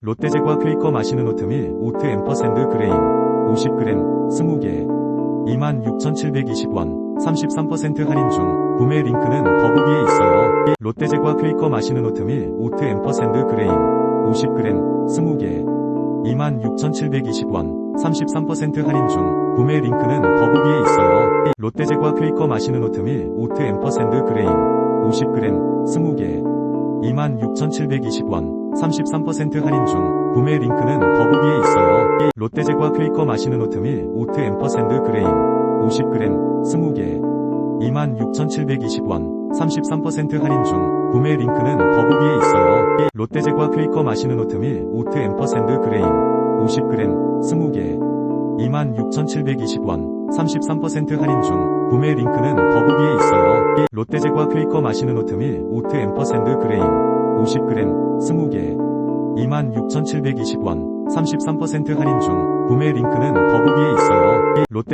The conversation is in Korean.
롯데제과 퀘이커 마시는 오트밀 오트 앰퍼샌드 그레인 50g 20개 26,720원 33% 할인 중 구매 링크는 더보기에 있어요. 롯데제과 퀘이커 마시는 오트밀 오트 앰퍼샌드 그레인 50g 20개 26,720원 33% 할인 중 구매 링크는 더보기에 있어요. 롯데제과 퀘이커 마시는 오트밀 오트 앰퍼샌드 그레인 50g 20개 26,720원 33% 할인 중 구매 링크는 더보기에 있어요. 롯데제과 퀘이커 마시는 오트밀 오트 앰퍼샌드 그레인 50g 20개 26,720원 33% 할인 중 구매 링크는 더보기에 있어요. 롯데제과 퀘이커 마시는 오트밀 오트 앰퍼샌드 그레인 50g 20개 26,720원 33% 할인 중 구매 링크는 더보기에 있어요. 롯데제과 퀘이커 마시는 오트밀 오트 앰퍼샌드 그레인 50g 20개 26,720원 33% 할인 중 구매 링크는 더보기에 있어요. 롯데